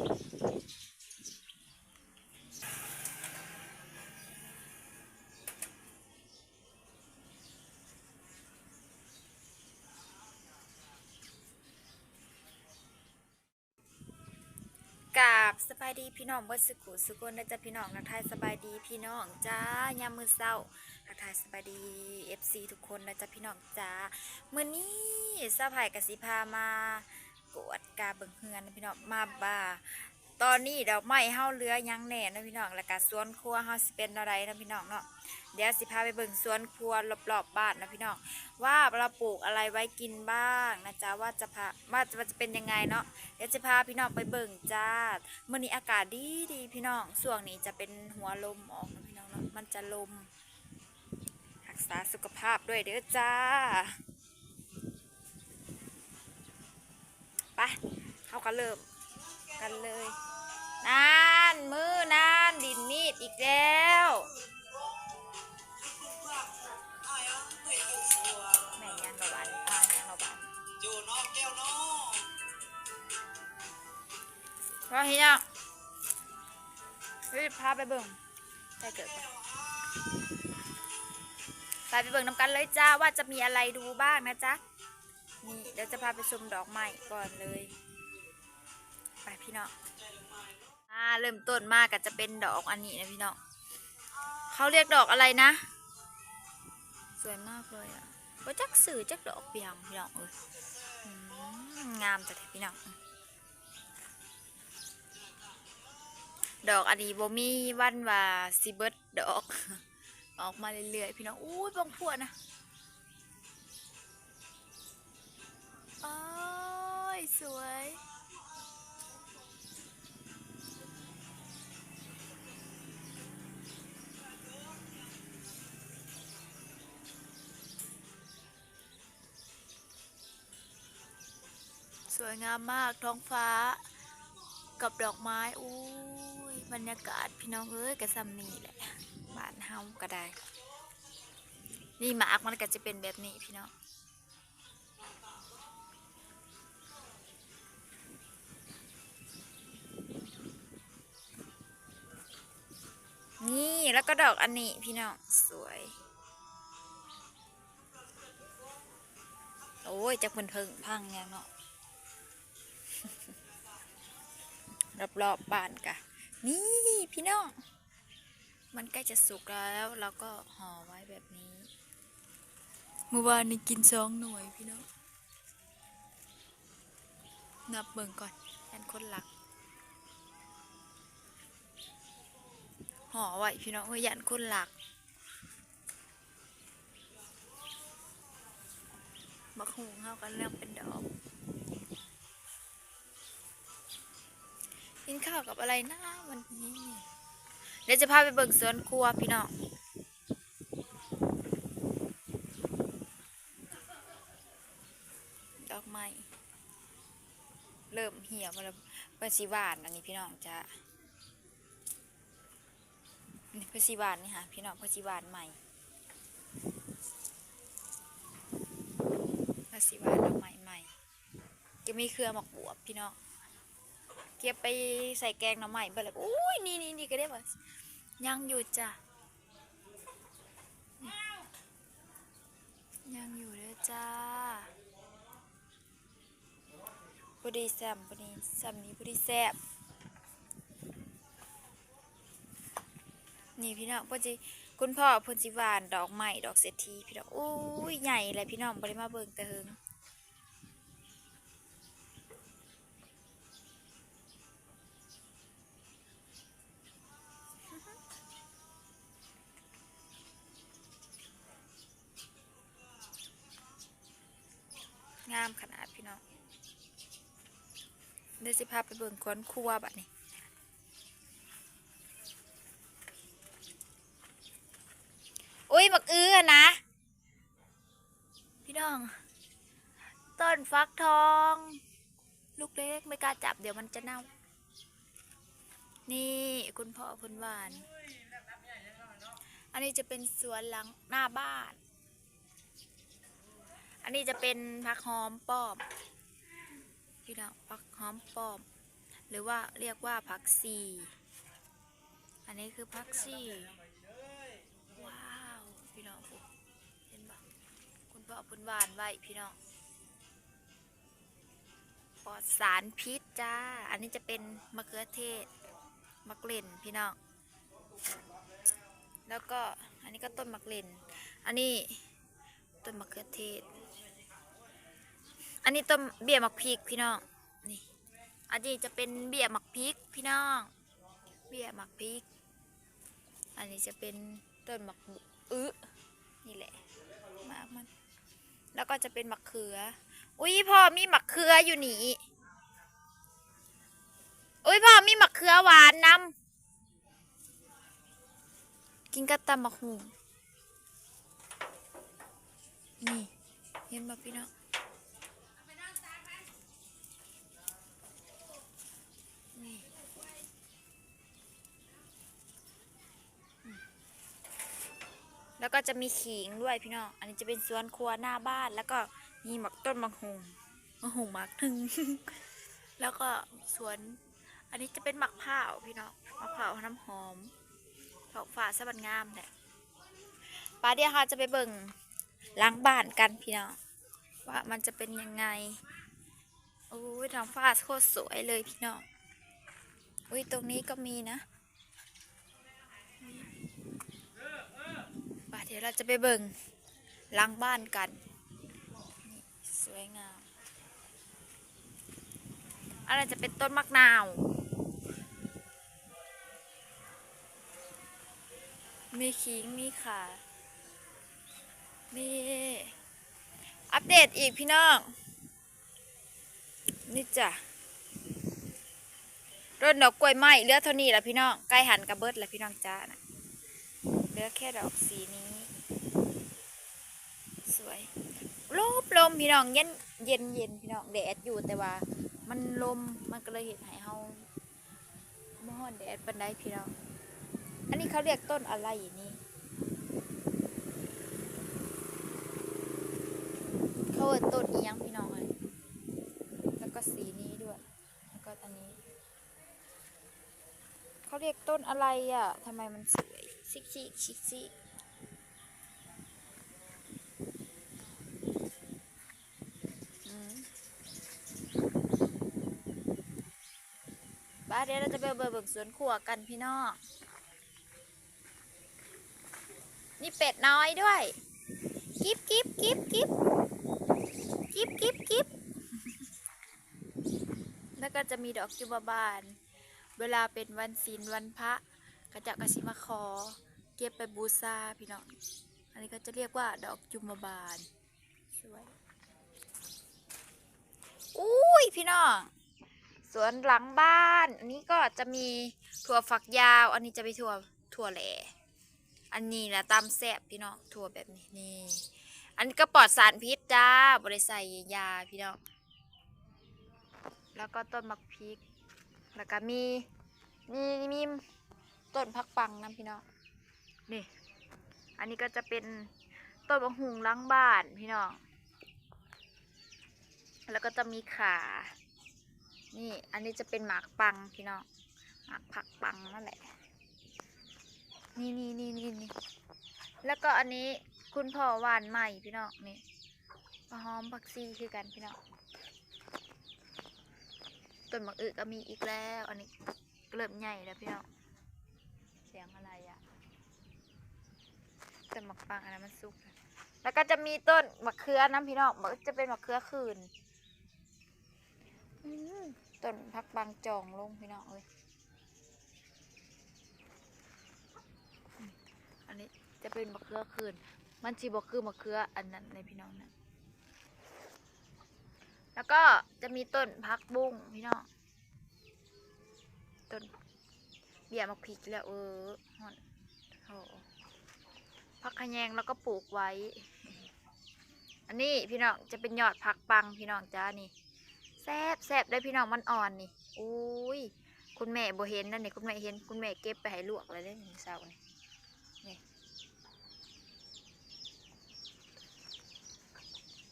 กับสบายดีพี่น้องวัดสุขุสุกุลนะจ๊ะพี่น้องนักไทยสบายดีพี่น้องจ้ายามมือเศร้านักทายสบายดีเอฟซีทุกคนนะจ๊ะพี่น้องจ้าเมื่อนี้สะพายกสิพามา กวดกาเบิ่งเฮือนนะพี่น้องมาบ่าตอนนี้ดอกไม้เฮาเหลือยังแน่นะพี่น้องแล้วก็สวนครัวเฮาสิเป็นอะไรนะพี่น้องเนาะเดี๋ยวสิพาไปเบิ่งสวนครัวรอบๆบ้านนะพี่น้องว่าเราปลูกอะไรไว้กินบ้างนะจ๊ะว่าจะพาว่าจะจะเป็นยังไงเนาะเดี๋ยวจะพาพี่น้องไปเบิ่งจ้าเมื่อนี้อากาศดีดีพี่น้องช่วงนี้จะเป็นหัวลมออกนะพี่น้องเนาะมันจะลมรักษาสุขภาพด้วยเด้อจ้า ไปเขาก็เริ่มกันเลยนานมือนานดินมีดอีกแล้วแม่ยังระบาดพายังระบาดอยู่นอกแก้วนอเพราเฮียเฮ้ยพาไปเบิ่งได้เกิดปะไปไปเบิ่งน้ำกันเลยจ้าว่าจะมีอะไรดูบ้างนะจ๊ะ เดี๋ยวจะพาไปชมดอกไม้ก่อนเลย ไปพี่น้องอ่าเริ่มต้นมากก็จะเป็นดอกอันนี้นะพี่น้องเขาเรียกดอกอะไรนะ สวยมากเลยอะว่าจักสื่อจักดอกเปียงพี่น้องเอ้ยงามแต่พี่น้องดอกอันนี้บ่มีวันว่าสิเบิร์ดดอก ออกมาเรื่อยๆพี่น้องอู้ยบางพวนะ สวย สวยงามมากท้องฟ้า กับดอกไม้อุ้ยบรรยากาศพี่น้องเอ้ยกระซำนี่แหละบ้านเฮาก็ได้ นี่หมากมันก็จะเป็นแบบนี้พี่น้อง แล้วก็ดอกอันนี้พี่น้องสวย โอ้ยจะเพิ่นเพิ่งพังยังเนาะรอบๆบบ้านกะ นี่พี่น้อง มันใกล้จะสุกแล้วเราก็ห่อไว้แบบนี้เมื่อวานนี้กินสองหน่วยพี่น้องนับเบิ่งก่อนแอนคนหลัก ห่อไว้พี่น้องเพื่อยันคนหลักบักหูเข้ากันแล้วเป็นดอกกินข้าวกับอะไรนะวันนี้เดี๋ยวจะพาไปเบิ่งสวนครัวพี่น้องดอกไม้เริ่มเหี่ยวมาแล้วเป็นสีหวานอันนี้พี่น้องจะ นี่เป็นสีหวานนี่ค่ะพี่น้องเป็นสีหวานใหม่เป็นสีหวานดอกไม้ใหม่จะมีเครือหมักบวบพี่น้องเก็บไปใส่แกงหน่อไม้เบิดเลยอุ้ยนี่นี่นี่ก็ได้บ่ยังอยู่จ้ะยังอยู่เด้อจ้าพอดีแซมพอดีแซมนี้พอดีแซบ นี่พี่น้องพอดีคุณพ่อเพนจิหวานดอกไม้ดอกเศรษฐีพี่น้องอุ้ยใหญ่เลยพี่น้องบริมาเบิ่งแต่เฮิงงามขนาดพี่น้องเดี๋ยวสิพาไปเบิ่งค้อนครัวบัดนี้ ยบักอื้อนะ พี่น้อง ต้นฟักทอง ลูกเล็กไม่กล้าจับเดี๋ยวมันจะเน่า นี่คุณพ่อคุณหวาน อันนี้จะเป็นสวนหลังหน้าบ้าน อันนี้จะเป็นผักหอมป้อม พี่น้องผักหอมป้อม หรือว่าเรียกว่าผักซีอันนี้คือผักซี นปะคุณพ่อคุณหวานไว้พี่น้องปลอดสารพิษจ้า อันนี้จะเป็นมะเขือเทศมะเกล่นพี่น้อง แล้วก็อันนี้ก็ต้นมะเกล่นอันนี้ต้นมะเขือเทศ อันนี้ต้นเบี้ยมะพริกพี่น้อง นี่ อันนี้จะเป็นเบี้ยมะพริกพี่น้อง เบี้ยมะพริก อันนี้จะเป็นต้นมะบุอึนี่แหละ แล้วก็จะเป็นมะเขือ อุ้ยพ่อมีมะเขืออยู่นี่อุ้ยพ่อมีมะเขือหวานนำกินกับตำมะฮุงนี่เห็นบ่พี่น้อง แล้วก็จะมีขิงด้วยพี่น้อง อันนี้จะเป็นสวนครัวหน้าบ้าน แล้วก็มีหมักต้นมะฮุงมะฮุงหมักหนึ่ง แล้วก็สวน อันนี้จะเป็นหมักเผาพี่น้องหมักเผาน้ำหอมดอกฟ้าสะบัดงามแหละป้าเดียวค่ะจะไปเบิ่งล้างบ้านกันพี่น้องว่ามันจะเป็นยังไงโอ้ยท้องฟ้าโคตรสวยเลยพี่น้องอุ้ยตรงนี้ก็มีนะป้าเดี๋ยวเราจะไปเบิ่งล้างบ้านกัน สวยงามอะไรจะเป็นต้นมะนาว มีขิง มีขามีอัปเดตอีกพี่น้อง นี่จ้ะต้นดอกกล้วยไม้เหลือเท่านี้ละพี่น้อง ใกล้หันกระเบิดละพี่น้องจ้านะเหลือแค่ดอกสีนี้ สวยลมลมพี่น้องเย็นเย็นเย็นพี่น้องแดดอยู่แต่ว่า มันลมมันก็เลยเห็นให้เฮาบ่ฮ้อนแดดปันไดพี่น้องอันนี้เขาเรียกต้นอะไรนี่เขาเรียกต้นอียังพี่น้องอันนี้แล้วก็สีนี้ด้วยแล้วก็อันนี้เขาเรียกต้นอะไรอะทำไมมันสวยซิกซิกซิกซิกอืมบ้านเดี๋ยวเราจะไปเบิกสวนขัวกันพี่น้องนี่เป็ดน้อยด้วยกิบกิบกิบกิบกิบกิบกิบแล้วก็จะมีดอกจุบาบาน เวลาเป็นวันศีลวันพระก็จะกสิมาขอเก็บไปบูชาพี่น้อง อันนี้ก็จะเรียกว่าดอกจุมบานสวยอุ้ยพี่น้อง สวนหลังบ้านอันนี้ก็จะมีถั่วฝักยาว อันนี้จะเป็นถั่วถั่วแหล่อันนี้นะตามแซบพี่น้องถั่วแบบนี้นี่ อันนี้ก็ปลอดสารพิษจ้าบริใส่ยาพี่น้องแล้วก็ต้นมักพริก แล้วก็มีมีมีต้นพักปังนะพี่น้องนี่ อันนี้ก็จะเป็นต้นมะฮุงล้างบ้านพี่น้องแล้วก็จะมีขา นี่อันนี้จะเป็นหมากปังพี่น้องหมากผักปังนั่นแหละ นี่นี่นี่นี่นี่แล้วก็อันนี้คุณพ่อหวานใหม่พี่น้องนี่มะหอมผักซีคือกันพี่น้องต้นมะอึก็มีอีกแล้ว อันนี้เริ่มใหญ่แล้วพี่น้องเสียงอะไรอะต้นมะปังอันนั้นมันสุกแล้วก็จะมีต้นมะเขือน้ำพี่น้องมะจะเป็นมะเขือคืนอืม ต้นพักบางจองลงพี่น้องเอ้ย อันนี้จะเป็นมะเขือคืน มันชีบอกคือมะเขืออันนั้นในพี่น้องนะแล้วก็จะมีต้นพักบุ้งพี่น้อง ต้นเบี้ยมะพริกแล้วเออฮอนโหพักขแยงแล้วก็ปลูกไว้ อันนี้พี่น้องจะเป็นยอดผักปังพี่น้องจ้านี่ ซบแซบได้พี่น้องมันอ่อนนี่อุ้ยคุณแม่บ่เห็นนั่นนี่คุณแม่เห็นคุณแม่เก็บไปให้ลวกเลยได้หนึ่งเสานี่นี่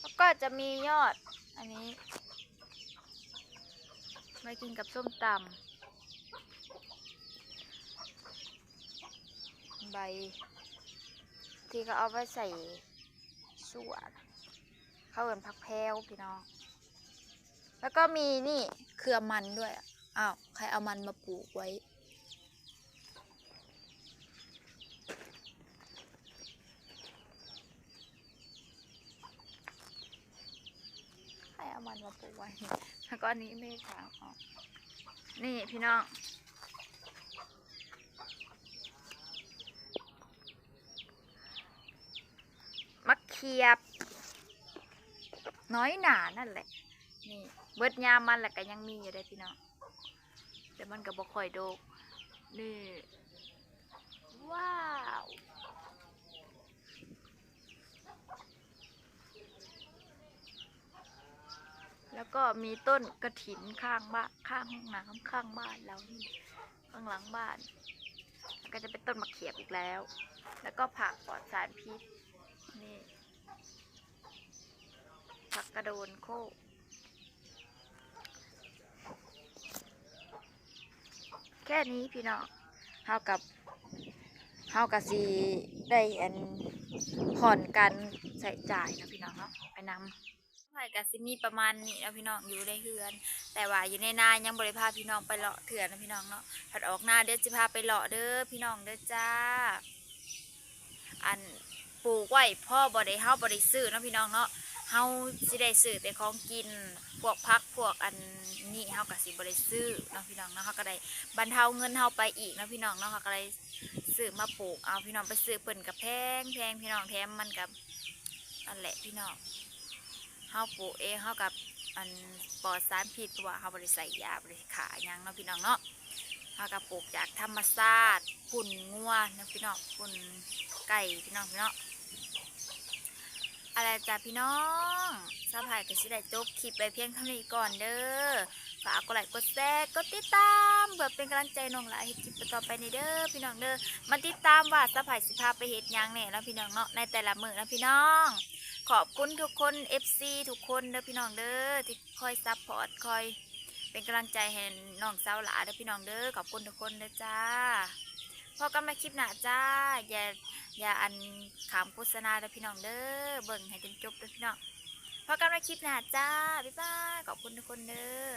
แล้วก็จะมียอดอันนี้ไว้กินกับส้มตำใบ ที่เขาเอาไว้ใส่ส่วนเขาเอินผักแพรวพี่น้อง แล้วก็มีนี่เครือมันด้วยอ้าวใครเอามันมาปลูกไว้ ใครเอามันมาปลูกไว้ แล้วก็อันนี้ไม่ถางออก นี่พี่น้องมะเขียบ น้อยหนานั่นแหละ เบิดยามมันแหละก็ยังมีอยู่ได้พี่น้องแต่มันก็บ่ค่อยโดกนี่ว้าวแล้วก็มีต้นกระถินข้างบ้านข้างห้องน้ำข้างบ้านเรานี่ข้างหลังบ้านแล้วก็จะเป็นต้นมะเขียบอีกแล้ว แล้วก็ผักปลอดสารพิษนี่ผักกระโดนโคก ค่นี้พี่น้องเฮากับเฮากับสีได้อันผ่อนการใช้จ่ายนะพี่น้องเนาะไปนำไผ่กับสิมีประมาณนี้นะพี่น้องอยู่ในเฮือน แต่ว่าอยู่ในนายังบริพาพี่น้องไปเลาะเถื่อนนะพี่น้องเนาะถัดออกหน้าเดี๋ยวจะพาไปเลาะเด้อพี่น้องเด้อจ้า อันปลูกไว้พ่อบ่ได้เฮาบ่ได้ซื้อนะพี่น้องเนาะเฮาสิได้ซื้อแต่ของกิน พวกพักพวกอันนี้เฮาก็สิบ่ได้ซื้อเนาะพี่น้องเนาะเฮาก็ได้บรรเทาเงินเฮาไปอีกเนาะพี่น้องเนาะเฮาก็เลยซื้อมาปลูกเอาพี่น้องไปซื้อเพิ่นกับแพงแพงพี่น้องแถมมันกับนั่นแหละพี่น้องเฮาปลูกเองเฮากับอันปลอดสารพิษเพราะว่าเฮาบ่ได้ใส่ยาบ่ได้ขายังเนาะพี่น้องเนาะเฮาก็ปลูกจากธรรมชาติฝุ่นงัวเนาะพี่น้องฝุ่นไก่พี่น้องพี่น้อง อะไรจ้ะพี่น้องสบายก็สิได้จบคลิปไปเพียงเท่านี้ก่อนเด้อ ฝากกดไลค์กดแชร์กดติดตามเพื่อเป็นกำลังใจน้องหลายให้คลิปต่อไปในเด้อพี่น้องเด้อ มาติดตามว่าสบายสิพาไปเฮ็ดยังแหน่แล้วพี่น้องเนาะในแต่ละมื้อนะพี่น้อง ขอบคุณทุกคน FC ทุกคนเด้อพี่น้องเด้อที่คอยซัพพอร์ตคอย เป็นกำลังใจให้น้องสาวหลาเด้อพี่น้องเด้อขอบคุณทุกคนเด้อจ้า พอกันมาคลิปหน้าจ้า อย่าอย่าอันขามโฆษณาเด้อพี่น้องเด้อเบิ่งให้จนจบเด้อพี่น้องพอกันมาคลิปหน้าจ้า บ๊ายบาย ขอบคุณทุกคนเด้อ